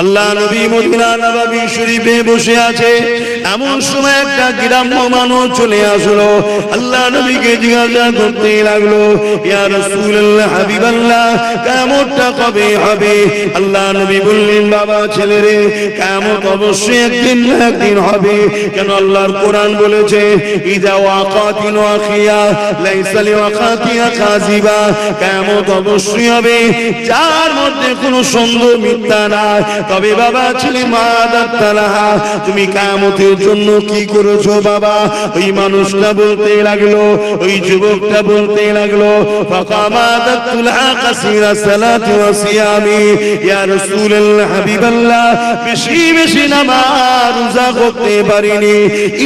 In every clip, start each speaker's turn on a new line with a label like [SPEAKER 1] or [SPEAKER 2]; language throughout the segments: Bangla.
[SPEAKER 1] আল্লাহ নবী মদিনা নবী শরীফে বসে আছে। এমন সময় একটা গ্রাম্য মানুষ চলে আসলো। আল্লাহ নবীকে জিজ্ঞাসা করতে লাগল, ইয়া রাসূলুল্লাহ, হাবিবাল্লাহ কিয়ামতটা কবে হবে? আল্লাহ নবী বললেন, বাবা, ছেলেরে কিয়ামত অবশ্যই একদিন না একদিন হবে। কেন আল্লাহর কোরআন বলেছে, ইদা ওয়াকাতিন ওয়াখিয়া লাইসা লিওয়াকাতিয়া কাযিবা। কিয়ামত অবশ্যই হবে। যার মধ্যে কোনো সন্দেহ, মিথ্যা নাই। তবে বাবা ছেলে মা দাত্তালাহা তুমি কিয়ামতের জন্য কি করেছ বাবা? ওই মানুষটা বলতে লাগল, ওই যুবকটা বলতে লাগল কাসীরা ওয়া সিয়ামি, ইয়া রাসূলুল্লাহ হাবিবাল্লাহ, বেশি বেশি নামাজ রোজা করতে পারিনি,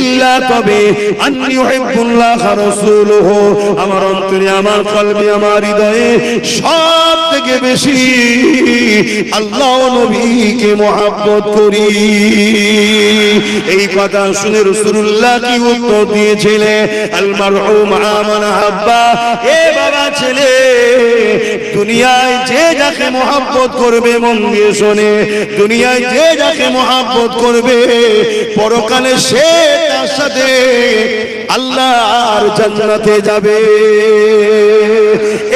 [SPEAKER 1] ইল্লা তবে আন্নি উহিব্বুল্লাহ রাসূলুহু, আমার অন্তরে, আমার কলবে, আমার হৃদয়ে সব থেকে বেশি আল্লাহ ও নবীকে মহাব্বত করি। এই কথা শুনে রাসূলুল্লাহ কি উত্তর দিয়েছিলেন আল মারহুম আমান হাব্বা। এ বাবা ছেলে, দুনিয়ায় যে যাকে মহাব্বত করবে মন দিয়ে শোনে। দুনিয়ায় যে যাকে মহাব্বত করবে, পরকালে সে তার সাথে আল্লাহর জান্নাতে যাবে।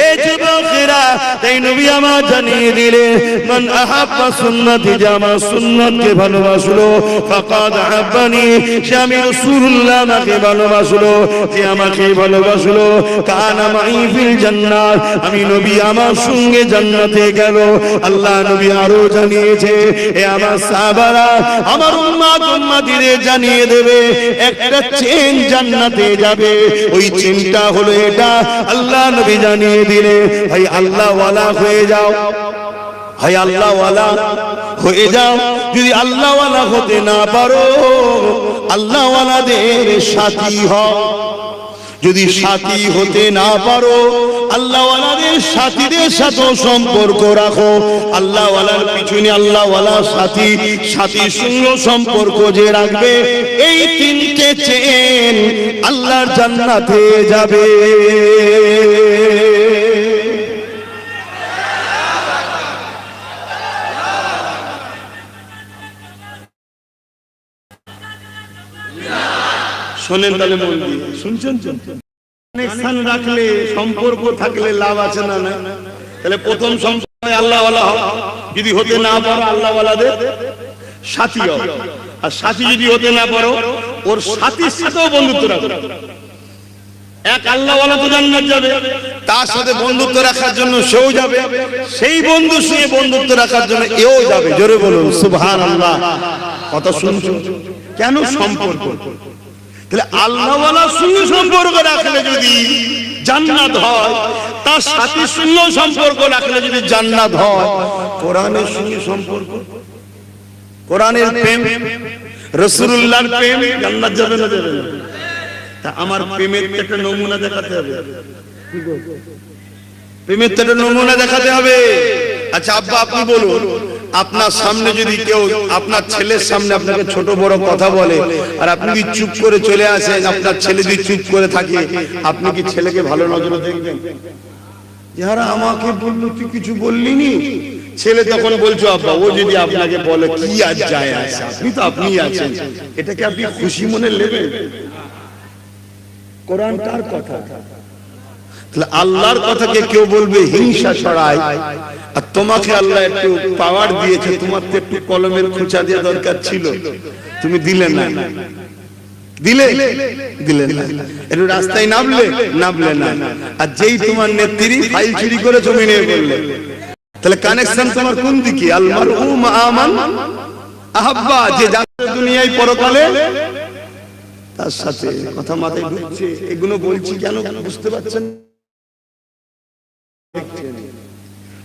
[SPEAKER 1] এ যুবকেরা তাই নবী আমার জানিয়ে দিলে, মান আহাব্বা সুন্নতি, যে আমার সুন্নতকে ভালোবাসলো, ফাকাদ আহাব্বানি, সে আমি রাসূলুল্লাহ আমাকে ভালোবাসলো, যে আমাকে ভালোবাসলো, কানা মাই ফিল জান্নাত, আমি নবী আমার সঙ্গে জান্নাতে গেল। আল্লাহ নবী আরও জানিয়েছে, এ আমার সাহাবারা আমার উম্মাত উম্মাতিদের জানিয়ে দেবে, একটা চেন জান্নাতে যাবে। ওই চেনটা হলো এটা। আল্লাহ নবী জানিয়ে দিলে, ভাই, আল্লাহ ওয়ালা হয়ে যাও। ভাই আল্লাহ ওয়ালা হয়ে যাও। যদি আল্লাহ ওয়ালা হতে না পারো আল্লাহ ওয়ালাদের সাথী হও। যদি সাথী হতে না পারো, আল্লাহওয়ালাদের সাথীদের সাথে সম্পর্ক রাখো। আল্লাহওয়ালার পিছনে আল্লাহওয়ালা সাথী, সাথীর সঙ্গে সম্পর্ক যে রাখবে, এই তিনটে চেন আল্লাহর জান্নাতে যাবে। শোনেন তাহলে মন দিয়ে। শুনছেন কানেকশন রাখলে সম্পর্ক থাকলে লাভ আছে না না তাহলে প্রথম সম্পর্ক আল্লাহ হও। যদি হতে না পারো আল্লাহ ওয়ালাদের সাথী হও। আর সাথী যদি হতে না পারো ওর সাথীর সাথেও বন্ধুত্ব রাখো। এক আল্লাহ ওয়ালা তো জান্নাত যাবে। তার সাথে বন্ধুত্ব রাখার জন্য সেও যাবে। সেই বন্ধুর সঙ্গে বন্ধুত্ব রাখার জন্য এও যাবে। জোরে বলুন সুবহানাল্লাহ। কথা শুনছো? কেন সম্পর্ক? তাহলে আল্লাহওয়ালার সঙ্গে সম্পর্ক রাখলে যদি জান্নাত হয়, তার সাথে সঙ্গে সম্পর্ক রাখলে যদি জান্নাত হয়, কোরআনের সঙ্গে সম্পর্ক? কোরআনের প্রেম? রসুল্লাহর প্রেম? জান্নাত যাবে না যাবে তা আমার প্রেমের একটা নমুনা দেখাতে হবে। প্রেমের তো একটা নমুনা দেখাতে হবে। আচ্ছা আব্বা, আপনি বলুন। আপনার সামনে যদি কেউ আপনার ছেলের সামনে আপনাকে ছোট বড় কথা বলে আর আপনি যদি চুপ করে চলে আসেন, আপনার ছেলে যদি চুপ করে থাকে, আপনি কি ছেলেকে ভালো নজরে দেখবেন? যারা আমাকে বলল, তুই কিছু বললি নি? ছেলে তখন বলছো, আব্বা, ও যদি আপনাকে বলে, কি আর যায় আসে? আপনি তো আপনি আছেন। এটাকে আপনি খুশি মনে নেবেন? কোরআন কার কথা। তাহলে আল্লাহর কথাকে কেউ বলবে, হিংসা ছড়ায়। তোমাকে আল্লাহ একটু পাওয়ার দিয়েছে তোমার তো একটু কলমের খোঁচা দেওয়া দরকার ছিল। তুমি দিলে না। জমি তাহলে কানেকশন তার সাথে কথা মাথায় ঢুকছে। এগুলো বলছি কেন? বুঝতে পারছেন?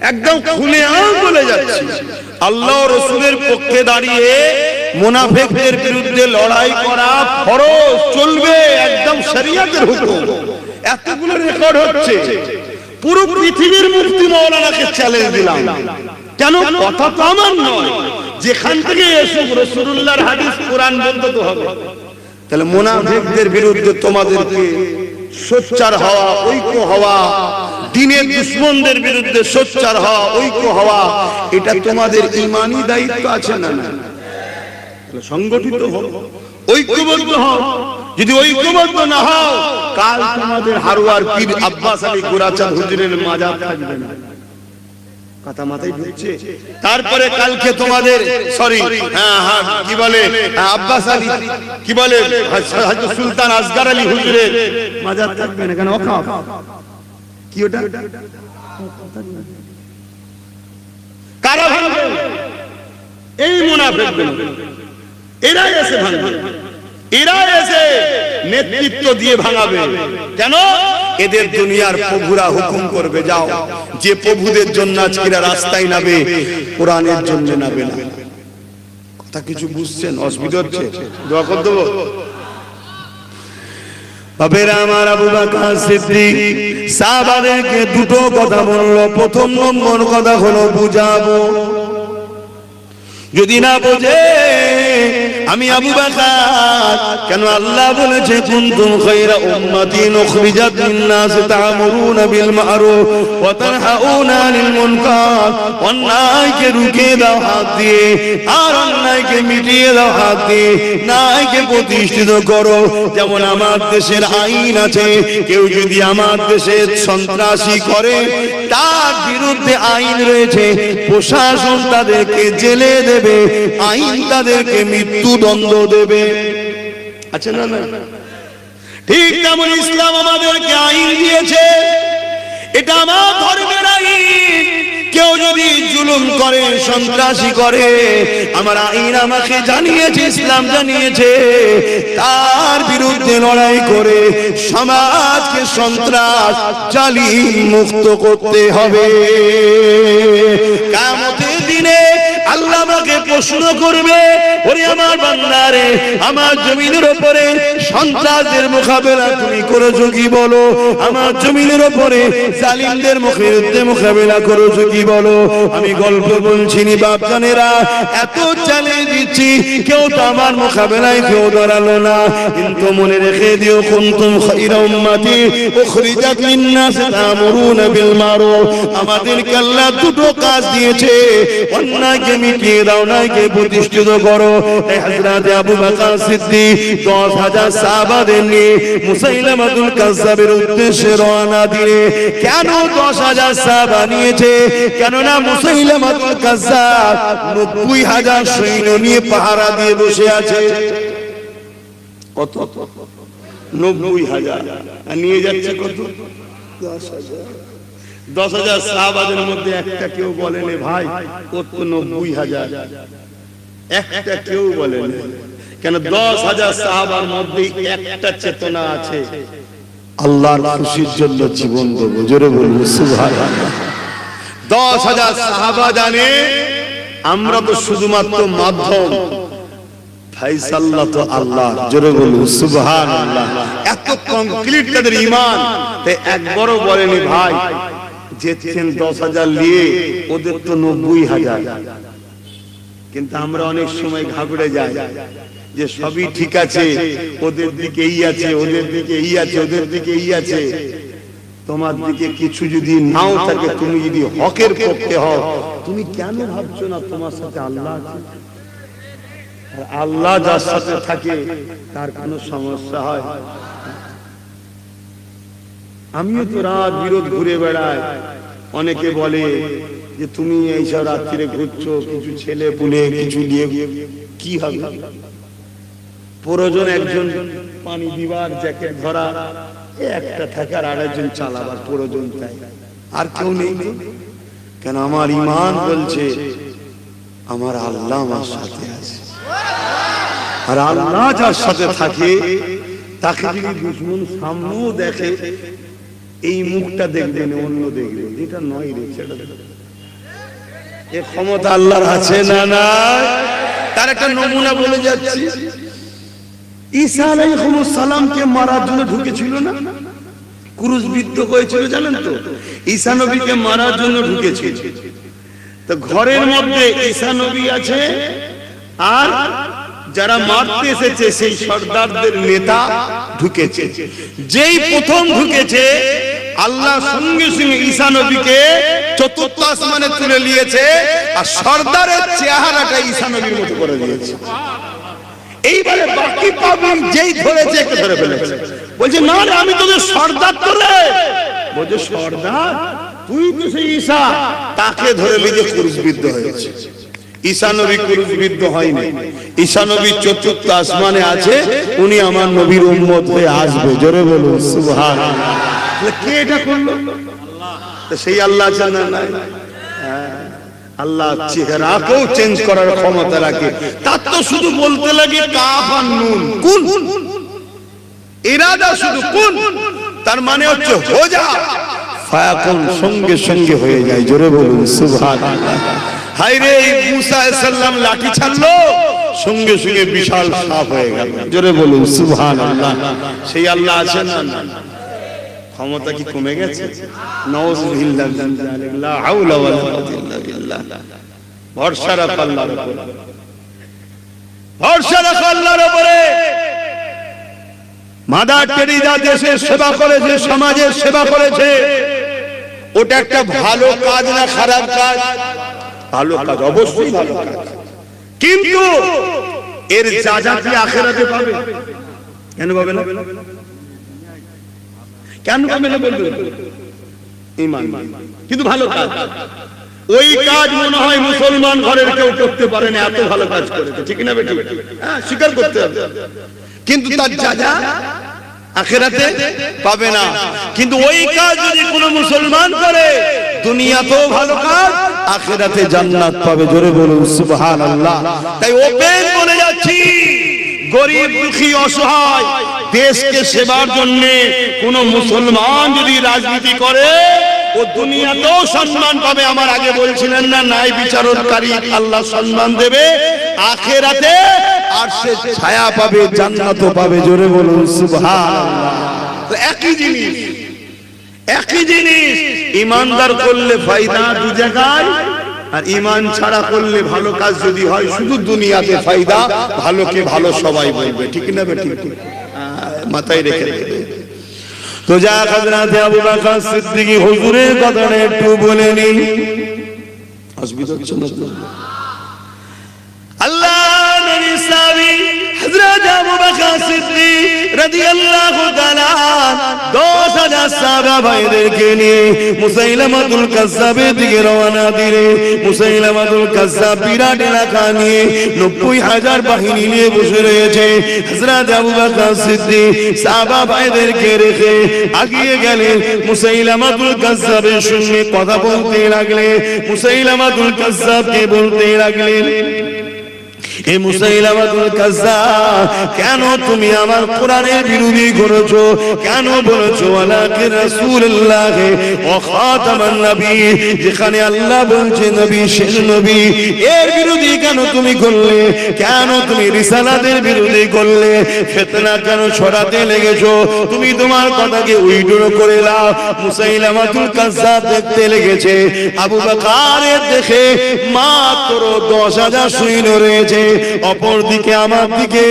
[SPEAKER 1] একদম খুলে বলে যাচ্ছি। আল্লাহ রসুলের পক্ষে দাঁড়িয়ে মুনাফিকদের বিরুদ্ধে লড়াই করা ফরজ, চলবে, একদম শরিয়াতের হুকুম। এতগুলো রেকর্ড হচ্ছে। পুরো পৃথিবীর মুক্তি মৌলানাকে চ্যালেঞ্জ দিলাম। কেন? কথা তো আমার নয়। যেখান থেকে এসে রসুল্লাহর হাদিস কোরআন বলতে তো হবে। তাহলে মুনাফিকদের বিরুদ্ধে তোমাদেরকে সোচ্চার হওয়া, ঐক্য হওয়া দিনের দুশ্মনদের বিরুদ্ধে সোচ্চার হওয়া ঐক্য হওয়া এটা তোমাদের ইমানি দায়িত্ব আছে না সংগঠিত হও। ঐক্যবদ্ধ হও। যদি ঐক্যবদ্ধ না হও কাল তোমাদের হারুয়ার পীর আব্বাস আলী গোরাচাঁদ হুজুরের মাজার থাকবে না। কথা মাথায় ঢুকছে? তারপরে কালকে তোমাদের সরি হ্যাঁ হ্যাঁ কি বলে? হ্যাঁ, আব্বাস আলী কি বলে? সুলতান আসগার আলী হুজুরের মাজার থাকবে না কেন? অকাপ এই মুনাফিকগুলো। এরা এসে ভাঙবে। এসে নেতৃত্ব দিয়ে ভাঙাবে। কেন? এদের দুনিয়ার প্রভুরা হুকুম করবে, যাও। যে প্রভুদের জন্য আজকে এরা রাস্তায় নাবে কোরআনের জন্য না। কথা কিছু বুঝছেন? অসুবিধা হচ্ছে? দোয়া আমার আবু বকর সিদ্দিক, সাহাবাদেরকে দুটো কথা বলল। প্রথম নম্বর কথা হলো, বুঝাবো। যদি না বোঝে আমি আবু বকর। কেন আল্লাহ বলেছে, কুনতুম খায়রা উম্মাতিন উখরিজাত লিন-নাস তা'মুরুনা বিল মা'রুফ ওয়া তানহাউনা আনিল মুনকার অন্যায়কে রুখে দাও হাত দিয়ে, আর অন্যায়কে মিটিয়ে দাও হাত দিয়ে, ন্যায়কে প্রতিষ্ঠিত করো। যেমন আমার দেশের আইন আছে, কেউ যদি আমার দেশে সন্ত্রাসী করে, তার বিরুদ্ধে আইন রয়েছে, প্রশাসন তাদেরকে জেলে দেবে, আইন তাদেরকে মৃত্যুদণ্ড দেবে। আচ্ছা না না। ঠিক তেমন ইসলাম আমাদেরকে আইন দিয়েছে। এটা আমার ধর্মের আইন। কেউ যদি জুলুম করে, সন্ত্রাসী করে, আমার আইন আমাকে জানিয়েছে, ইসলাম জানিয়েছে, তার বিরুদ্ধে লড়াই করে সমাজকে সন্ত্রাস জালি মুক্ত করতে হবে। কামতের দিনে আল্লাহ আমাকে প্রশ্ন করবে, ওরে আমার বান্দারে, আমার জমিনের উপরে সন্ত্রাসদের মোকাবেলা তুমি করেছ কি বলো? আমার জমিনের উপরে জালিমদের বিরুদ্ধে মোকাবেলা করেছ কি বলো? আমি গল্প বলছি নি, বাপজানেরা, এত চ্যালেঞ্জ দিচ্ছি, কেউ তো আমার মোকাবেলায় কেউ দাঁড়াল না। কিন্তু মনে রেখে দিও, কুনতুম খায়রা উম্মতি, উখরিজাত লিন-নাস বিল মারুফ। আমাদেরকে আল্লাহ দুটো কাজ দিয়েছে। অন্যায়কে মিটিয়ে দাও নাইকে প্রতিষ্ঠিত করো। তাই হযরত আবু বকর সিদ্দিক 10000 সাহাবাদের নিয়ে মুসাইলামাতুল কাজ্জাবের উদ্দেশ্যে রওনা দিলে। কেন 10000 সাহাবা নিয়েছে? কেননা মুসাইলামাতুল কাজ্জাব 90000 সৈন্য নিয়ে পাহারা দিয়ে বসে আছে। কত? নব্বই হাজার। নিয়ে যাচ্ছে কত? দশ হাজার। দশ হাজার সাহাবাদের মধ্যে একটা কেউ বলেন ভাই ওর তো নব্বই হাজার। একটা কেউ বলেন। কেন দশ হাজার সাহাবার মধ্যে একটা চেতনা আছে? আল্লাহর খুশির জন্য জীবন দেবো। জোরে বলব দশ হাজার সাহাবা জানে আমরা তো শুধুমাত্র মাধ্যম। ফাইসাল্লাহ তো আল্লাহ জোরে বলুন সুবহানাল্লাহ। এত কমপ্লিট তাদের ঈমান তাই একবারও বলেনি ভাই যেতেন দশ হাজার নিয়ে ওদের তো নব্বই হাজার। কিন্তু আমরা অনেক সময় ঘাবড়ে যাই যে সবই ঠিক আছে ওদের দিকে এই আছে ওদের দিকে এই আছে ওদের দিকে এই আছে। তোমার দিকে কিছু যদি নাও থাকে তুমি যদি হকের পক্ষে হও। তুমি কেন ভাবছ না তোমার সাথে আল্লাহ আছে? আর আল্লাহ যার সাথে থাকে তার কোনো সমস্যা হয়? আমিও তো রাত বিরোধ ঘুরে বেড়াই। অনেকে বলে যে তুমি এইসব রাত্রিরে ঘুরছো, কিছু ছেলে পুলে, কিছু নিয়ে কি হবে? প্রয়োজন একজন পানি দিবার, জ্যাকেট ধরা একটা থাকে আর আরেকজন চালাবার প্রয়োজন তাই। আর কেউ নেই? কেন আমার ইমান বলছে, আমার আল্লাহ আমার সাথে আছে। আর আল্লাহ যার সাথে থাকে, তাকে যদি দুশ্মন সামনেও দেখে এই মুখটা দেখবে না, অন্য দেখবে। এটা নয় রে দে। এ ক্ষমতা আল্লাহর আছে না না তার একটা নমুনা বলে যাচ্ছি। ঈসা আলাইহিস সালামকে মারার জন্য ঢুকেছিল না? ক্রুশবিদ্ধ হয়েছিল, জানেন তো? ঈসা নবীকে মারার জন্য ঢুকেছিল। তো ঘরের মধ্যে ঈসা নবী আছে, আর যারা মারতে এসেছে, সেই সর্দারদের নেতা ঢুকেছে। যেই প্রথম ঢুকেছে, আল্লাহ সঙ্গে সঙ্গে ঈসা নবীকে চতুর্থ আসমানে তুলে নিয়েছে আর সর্দারের চেহারাটা ঈসা নবীর মতো করে দিয়েছে। এইবারে বাকি পাবলিক যেই ধরেছে ধরে ফেলেছে। বলছে, না রে, আমি তোদের সর্দার তো রে। বলছে, সর্দার? তুই তো সেই ঈসা। তাকে ধরে লিখে ক্রুশবিদ্ধ হয়েছে। ঈসা নবী ক্রুশবিদ্ধ হয়নি। ঈসা নবী চতুর্থ আসমানে আছে, উনি আমার নবীর উম্মত হয়ে আসবে। জোরে কে এটা করল? সেই আল্লাহ আছে না নাই? হ্যাঁ। আল্লাহ চেহারাকেও চেঞ্জ করার ক্ষমতা রাখে। তার তো শুধু বলতে লাগে নুন। ইরাদা শুধু তার মানে হচ্ছে যা ফায়াকুন সঙ্গে সঙ্গে হয়ে যায়। জোরে বলুন, সুবহানাল্লাহ। হায় রে মুসা সালাম লাঠি ছাড়লো, সঙ্গে সঙ্গে বিশাল সাপ হয়ে গেল। জোরে বলুন, সুবহানাল্লাহ। সেই আল্লাহ আছেন? ক্ষমতা কি কমে গেছে? ভরসা রাখ আল্লাহর উপরে। ভরসা রাখ আল্লাহর উপরে। মাদার টেরিজা দেশের সেবা করেছে, সমাজের সেবা করেছে। ওটা একটা ভালো কাজ না খারাপ কাজ? ভালো কাজ অবশ্যই ভালো কাজ। কিন্তু এর যা যা কি আখেরাতে পাবে? কেন পাবে না? কেন পাবে না বলবে? ইমান কিন্তু ভালো কাজ। ওই কাজ মনে হয় মুসলমান ঘরের কেউ করতে পারে না এত ভালো কাজ করেছে। ঠিক না বেটি? হ্যাঁ স্বীকার করতে হবে। কিন্তু তার যা যা আখেরাতে পাবে না। কিন্তু ওই কাজ যদি কোনো মুসলমান করে দুনিয়াতেও ভালো কাজ আখেরাতে জান্নাত পাবে। জোরে বলুন সুবহানাল্লাহ। তাই ওপেন বলে যাচ্ছি। গরিব দুঃখী অসহায় দেশকে সেবার জন্য কোন মুসলমান যদি রাজনীতি করে ও দুনিয়াতেও সম্মান পাবে। আমার আগে বলছিলেন না নাই বিচারককারী আল্লাহ সম্মান দেবে। আখেরাতে আর সে ছায়া পাবে জান্নাতও পাবে জোরে বলুন সুবহানাল্লাহ। একই জিনিস একই জিনিস ইমানদার করলে ফায়দা দু জায়গায় আর ইমান ছাড়া করলে ভালো কাজ যদি হয় শুধু দুনিয়াতে ফায়দা ভালোকে ভালো সবাই বলবে। ঠিক না বেটি মাথায় রেখে রেখে তো যা হাজরাতে আবু বকর সিদ্দিকী হুজুরের কথাটা একটু বলে নিন। অসুবিধা হচ্ছে না সাহাবী হযরত আবু বকর সিদ্দিক রাদিয়াল্লাহু তাআলা 10000 সাহাবা ভাইদেরকে নিয়ে মুসাইলামাতুল কাজ্জাবের দিকে রওনা দিলে। মুসাইলামাতুল কাজ্জাব বিরাট এলাকা নিয়ে 90000 বাহিনী নিয়ে বসে রয়েছে। হযরত আবু বকর সিদ্দিক সাহাবা ভাইদেরকে রেখে আগিয়ে গেলেন মুসাইলামাতুল কাজ্জাবের সঙ্গে কথা বলতে লাগলে। মুসাইলামাতুল কাজ্জাবকে বলতে লাগলেন কেন তুমি আমার কোরআনের বিরোধী করেছ? কেন বলেছ যেখানে আল্লাহ বলছে, নবী শেষ নবী এর বিরোধী কেন তুমি করলে? কেন তুমি রিসালাতের বিরোধী করলে? ফিতনা কেন ছড়াতে লেগেছো? তুমি তোমার কথাকে উইড্রো করে দাও। মুসাইলামাতুল কাজ্জাব দেখতে লেগেছে। আবু বকরের দেখে মাত্র 10000 সৈন্য রয়েছে অপর দিকে আমার দিকে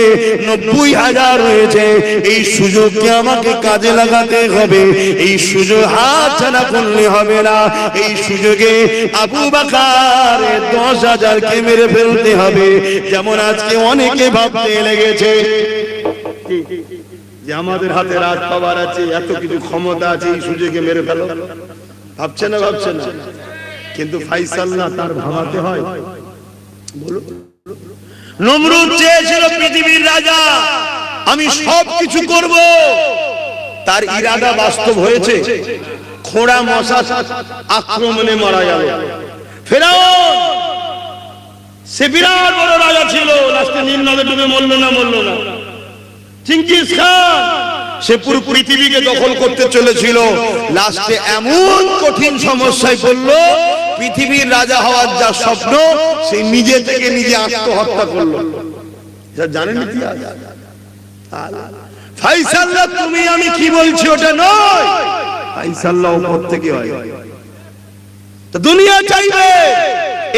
[SPEAKER 1] নব্বই হাজার রয়েছে। এই সুযোগকে আমাকে কাজে লাগাতে হবে। এই সুযোগ হাত ছাড়া করলে হবে না। এই সুযোগে আবু বাকার দশ হাজারকে মেরে ফেলতে হবে। যেমন আজকে অনেকে ভাবতে লেগেছে যে আমাদের হাতে রাজ পাওয়ার আছে, এত কিছু ক্ষমতা আছে, এই সুযোগে মেরে ফেলো। ভাবছে না ভাবছে না। কিন্তু ফাইসাল না, তার ভাবাতে হয়। বলো নমরুদ চেয়েছিল পৃথিবীর রাজা। আমি সব কিছু করব। তার ইরাদা বাস্তব হয়েছে। খোড়া মশা আক্রমণে মারা গেল। ফেরাও সে বিরাট বড় রাজা ছিল। লাস্টে ডুবে মরল না মরল না। চিঙ্কিস খান সে পুরো পৃথিবীকে দখল করতে চলেছিল। লাস্টে এমন কঠিন সমস্যায় পড়ল পৃথিবীর রাজা হওয়ার যা স্বপ্ন সে নিজে থেকে নিজে আত্মহত্যা করল। জানেন তুমি, আমি কি বলছি, ওটা নয়। থেকে হয়। দুনিয়া চাইবে,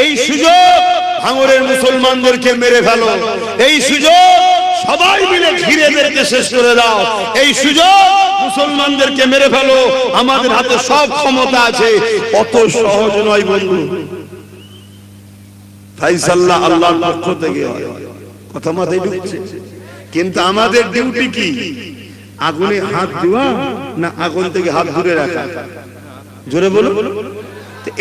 [SPEAKER 1] এই সুযোগ ভাঙরের মুসলমানদেরকে মেরে ফেলো। এই সুযোগ সবাই মিলে ঘিরে ঘিরেদেরকে শেষ করে দাও। এই সুযোগ মুসলমানদেরকে মেরে ফেলো। আমাদের হাতে সব ক্ষমতা আছে। অত সহজ নয় বন্ধু। ফাইসাল্লাহ আল্লাহর পক্ষ থেকে। কথা মাথায় ঢুকছে। কিন্তু আমাদের ডিউটি কি? আগুনে হাত দেওয়া না আগুন থেকে হাত রাখা? জোরে বলো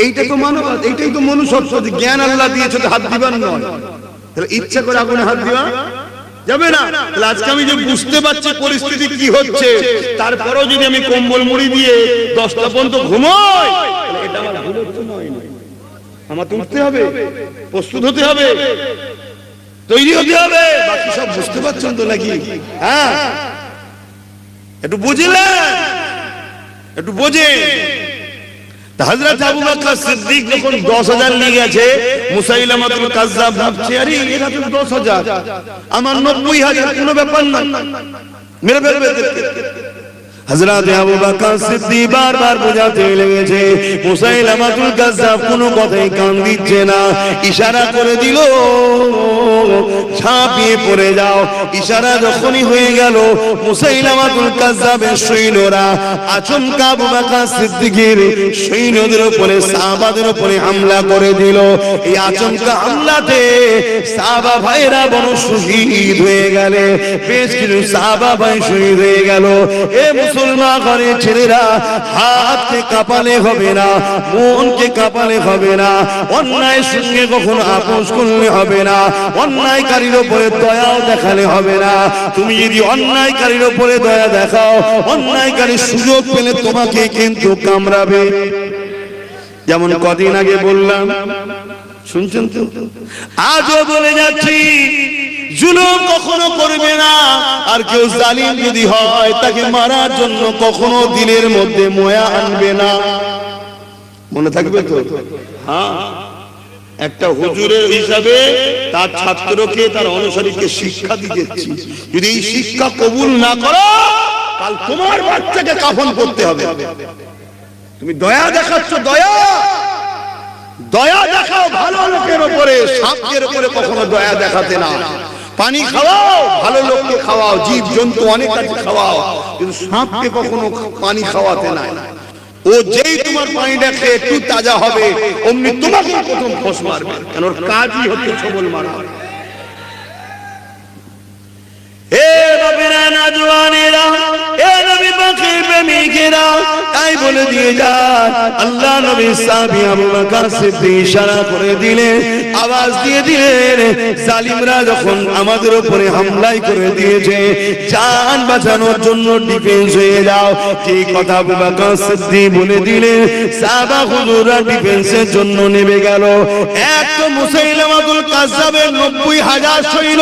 [SPEAKER 1] এইটা তো মানব, এইটাই তো মনুষ্যত্ব। জ্ঞান আল্লাহ দিয়েছে হাত দিবার নয়। তাহলে ইচ্ছা করে আগুনে হাত দিবা? যাবে না। আজকে আমি যে বুঝতে পারছি পরিস্থিতি কি হচ্ছে, তারপরেও যদি আমি কম্বল মুড়ি দিয়ে দশটা পর্যন্ত ঘুমোই উঠতে হবে, প্রস্তুত হতে হবে, তৈরি হতে হবে। বাকি সব বুঝতে পারছেন তো নাকি? হ্যাঁ। একটু বুঝলেন, একটু বোঝে হযরত আবু হাজার 10000 নিয়ে গেছে মুসাইলামাতুল কাজ্জাব ভাবছে, আরে, এরা তো 10000 আমার 90000 কোনো ব্যাপার না। হযরত আবু বকর সিদ্দিক বারবার বোঝাতে লেগেছে মুসাইলামাতুল কাজ্জাব কোনো কথাই কান দিচ্ছে না। ইশারা করে দিল, ঝাঁপিয়ে পড়ে যাও। ইশারা যখনই হয়ে গেল মুসাইলামাতুল কাজ্জাবের সৈন্যরা আচমকা আবু বকর সিদ্দিকের সৈন্যদের উপরে, সাহাবাদের উপরে হামলা করে দিল। এই আচমকা হামলাতে সাহাবা ভাইরা বড় শহীদ হয়ে গেলে, বেশ কিছু সাহাবা ভাই শহীদ হয়ে গেল। এ মুসলমান ঘরে ছেলেরা, হাতকে কাপালে হবে না, মনকে কাপালে হবে না অন্যায় সঙ্গে কখনো আপোষ করলে হবে না, অন্যায়কারীর উপরে দয়াও দেখালে হবে না। তুমি যদি অন্যায়কারীর উপরে দয়া দেখাও, অন্যায়কারীর সুযোগ পেলে তোমাকে কিন্তু কামড়াবে। যেমন কদিন আগে বললাম, শুনছেন তো? আজও বলে যাচ্ছি জুলুম কখনো করবে না। আর কেউ জালিম যদি হয়, তাকে মারার জন্য কখনো দিলের মধ্যে ময়া আনবে না। মনে থাকবে তো? হ্যাঁ। একটা হুজুরের হিসাবে তার ছাত্রকে, তার অনুসারীকে শিক্ষা দিতেছি যদি এই শিক্ষা কবুল না করো, কাল তোমার বাচ্চাকে কাফন করতে হবে। তুমি দয়া দেখাচ্ছ, দয়া। দয়া দেখাও ভালো লোকের উপরে সাপের উপরে কখনো দয়া দেখাতে না। পানি খাওয়াও ভালো লোককে খাওয়াও জীব জন্তু অনেক আছে খাওয়াও কিন্তু সাপকে কখনো পানি খাওয়াতে নাই। ও যেই তোমার পানি খেয়ে একটু তাজা হবে অমনি তোমাকে প্রথম ফস মারবে। কেন ওর কাজই হচ্ছে সবল মারা। হে বাবেরা নাজওয়ানেরা এ নবী পাখির প্রেমিকেরা, তাই বলে দিয়ে যায় আল্লাহ নবী সাহাবী আবু বকর সিদ্দিক ইশারা করে দিলেন, আওয়াজ দিয়ে দিলেন, জালিমরা যখন আমাদের উপরে হামলাই করে দিয়েছে জান বাঁচানোর জন্য ডিফেন্স হয়ে যাও। এই কথা আবু বকর সিদ্দিক বলে দিলেন, সাহাবা হুজুররা ডিফেন্সের জন্য নেমে গেল। এক তো মুসাইলামাতুল কাজ্জাবের 90 হাজার সৈন্য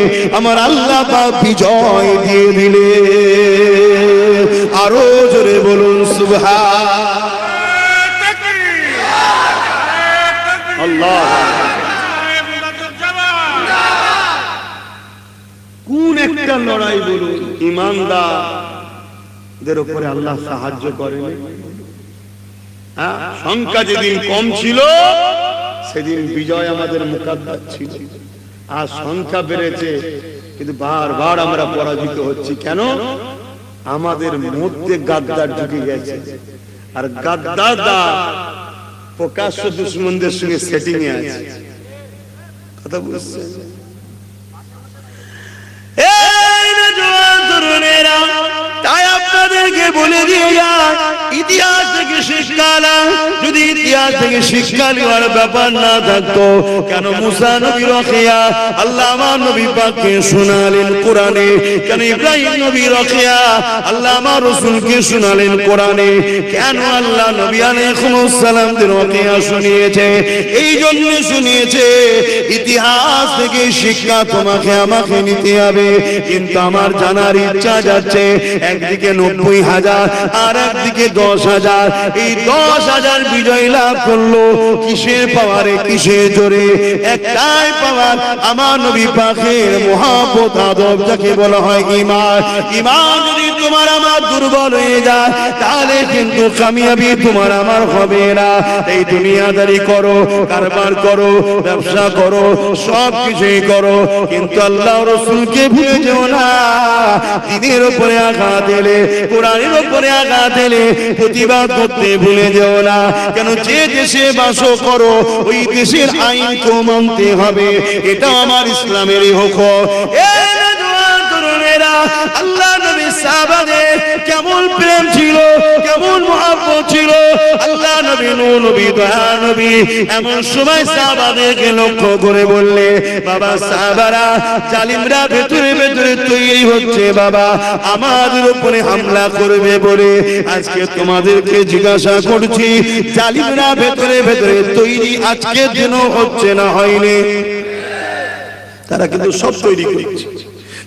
[SPEAKER 1] আমার আল্লাহ পাক বিজয় দিয়ে দিলে। আরও জোরে বলুন আল্লাহ কোন একটা লড়াই বলুন ইমানদারদের উপরে আল্লাহ সাহায্য করেন। হ্যাঁ, সংখ্যা যেদিন কম ছিল সেদিন বিজয় আমাদের মুকাদ্দার ছিল। আর সংখ্যা বেড়েছে। কিন্তু বারবার আমরা পরাজিত হচ্ছি। কেন? আমাদের মধ্যে গাদ্দার ঢুকে গেছে। আর গাদ্দার দা প্রকাশ্য দুশ্মনদের সঙ্গে সেটিং এ আছে। কথা বুঝছেন? তাই আপনাদেরকে বলে দিয়ে ইতিহাস থেকে শিক্ষা নাও। যদি ইতিহাস থেকে শিক্ষা নেওয়ার ব্যাপার না থাকতো, কেন মুসা নবী রখিয়া? আল্লাহ আমার নবী পাককে শোনালেন কোরআনে। কেন ইব্রাহিম নবী রখিয়া? আল্লাহ আমার রসুলকে শোনালেন কোরআনে। কেন আল্লাহ নবী আলাইহিস সালামদের রখিয়া শুনিয়েছে? এই জন্য শুনিয়েছে, ইতিহাস থেকে শিক্ষা তোমাকে আমাকে নিতে হবে। কিন্তু আমার জানার ইচ্ছা যাচ্ছে, একদিকে নব্বই হাজার আর একদিকে দশ হাজার। এই দশ হাজার বিজয় লাভ করল। কিসের পাওয়ারে কিসের জোরে? একটাই পাওয়ার আমার নবী পাখের মহাপত আদব যাকে বলা হয় ইমান ইমান যদি তোমার আমার দুর্বল হয়ে যায়, তাহলে কিন্তু কামিয়াবি তোমার আমার হবে না। এই দুনিয়াদারি করো, কারবার করো, ব্যবসা করো, সব কিছুই করো। কিন্তু আল্লাহ রসুলকে ভুলে যেও না। দিনের উপরে আঘাত এলে, কোরআনের উপরে আঘাত এলে প্রতিবাদ করতে ভুলে যেও না। কেন যে দেশে বাস করো, ওই দেশের আইন তো মানতে হবে। এটা আমার ইসলামেরই হোক। আল্লাহ নবী সাহাবাদের কেমন প্রেম ছিল, কেমন মহব্বত ছিল। আল্লাহ নবী নূহ নবী দয়া, নবী। এমন সময় সাহাবাদেরকে লক্ষ্য করে বললে, বাবা সাহাবারা, জালিমরা ভেতরে ভেতরে তৈরি হচ্ছে, বাবা। আমাদের উপরে হামলা করবে বলে আজকে তোমাদেরকে জিজ্ঞাসা করছি। জালিমরা ভেতরে ভেতরে তৈরি আজকের দিন হচ্ছে না, হয়নি? তারা কিন্তু সব তৈরি করছে।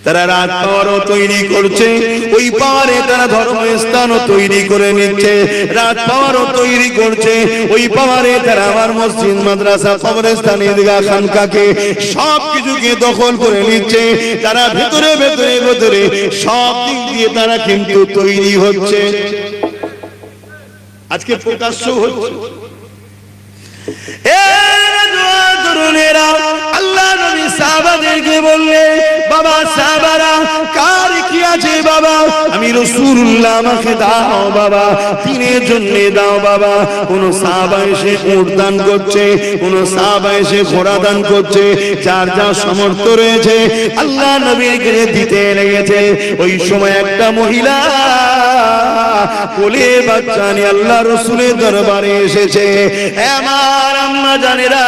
[SPEAKER 1] তারা রাত পাওয়ারও তৈরি করছে ওই পাওয়ারে তারা ধর্মস্থানও তৈরি করে নিচ্ছে রাত পাওয়ারও তৈরি করছে ওই পাওয়ারে তারা আমার মসজিদ মাদ্রাসা কবরস্থান ঈদগাহ খানকাকে সব কিছুকে দখল করে নিচ্ছে তারা ভেতরে ভেতরে ভেতরে সব দিক দিয়ে তারা কিন্তু তৈরি হচ্ছে। আজকে প্রকাশ্য হচ্ছে। এ নওজোয়ান তরুণেরা, আল্লাহ নবী সাহাবাদেরকে বাবা, সাহাবারা, কার কি আছে বাবা? আমি রসুল্লাহ, আমাকে দাও বাবা, দিনের জন্য দাও বাবা। কোন সাহাবা এসে দান করছে, কোন সাহাবা এসে ঘোড়া দান করছে, যার যা সমর্থ রয়েছে, আল্লাহ নবীর দিতে লেগেছে। ওই সময় একটা মহিলা কোলে বাচ্চা নিয়ে আল্লাহ রসুলের দরবারে এসেছে। আমার আম্মা জানেরা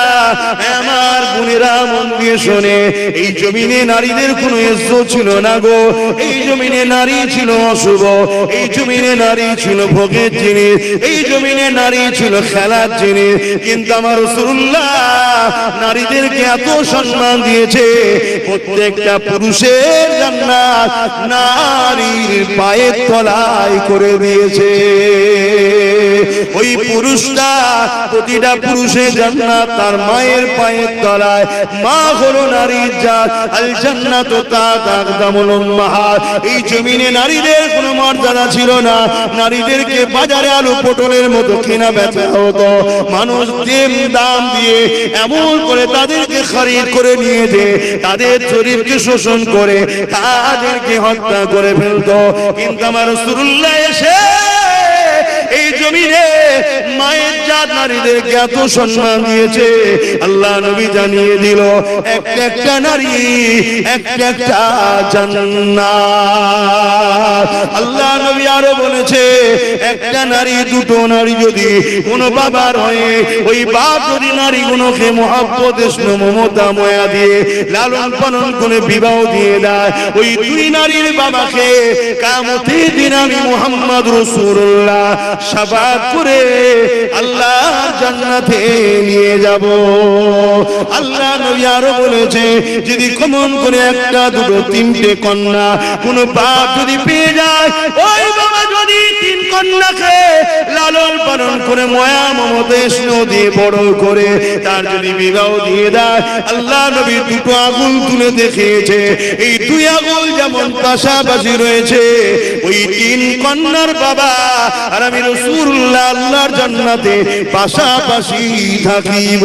[SPEAKER 1] আমার বোনেরা মন দিয়ে শোনে এই জমিনে নারীদের কোনো ইজ্জত ছিল না গো। এই জমিনে নারী ছিল অশুভ, এই জমিনে নারী ছিল ভোগের জিনিস, এই জমিনে নারী ছিল খেলার জিনিস। কিন্তু আমার রসুল্লাহ নারীদেরকে এত সম্মান দিয়েছে, প্রত্যেকটা পুরুষের জান্নাত নারীর পায়ের তলায় করে দিয়েছে। ওই পুরুষটা প্রতিটা পুরুষের জান্নাত তার মায়ের পায়ের তলায়, মা হলো নারীর জাত, আল জান্নাত তা তাকদামুল উম্মাহাত। এই জমিনে নারীদের কোনো মর্যাদা ছিল না। নারীদেরকে বাজারে আলু পটলের মতো বেচা হতো। মানুষ দেম দাম দিয়ে এমন করে তাদেরকে খরিদ করে নিয়েছে তাদের শরীরকে শোষণ করে তাদেরকে হত্যা করে ফেলতো। কিন্তু আমার এসে জমিনে মায়ের জাত নারীদেরকে এত সম্মান দিয়েছে, আল্লাহ নবী জানিয়ে দিল, একটা একটা নারী, একটা একটা জান্নাত। আল্লাহ নবী আরও বলেছে, একটা নারী, দুটো নারী যদি কোন বাবার হয়ে, ওই বাপ যদি নারী গুলোকে মহাব্বত মমতা, ময়া দিয়ে লালন পালন করে বিবাহ দিয়ে দেয়, ওই দুই নারীর বাবাকে কামতের দিন আমি মোহাম্মদ রসুল্লাহ সাবাত করে আল্লাহ জান্নাতে নিয়ে যাব। আল্লাহ নবী আরও বলেছে, যদি কমন করে একটা, দুটো, তিনটে কন্যা, কোন বাপ যদি পেয়ে যায়, ওই বাবা যদি তিন কন্যাকে লালন পালন করে ময়া মমতে স্নেহ দিয়ে বড় করে, তার যদি বিবাহ দিয়ে দেয়, আল্লাহ নবী দুটো আগুন তুলে দেখিয়েছে। এই দুই আগুন যেমন পাশাপাশি রয়েছে, ওই তিন কন্যার বাবা আর আমি রসুল্লাহ আল্লাহর জান্নাতে পাশাপাশি থাকিব।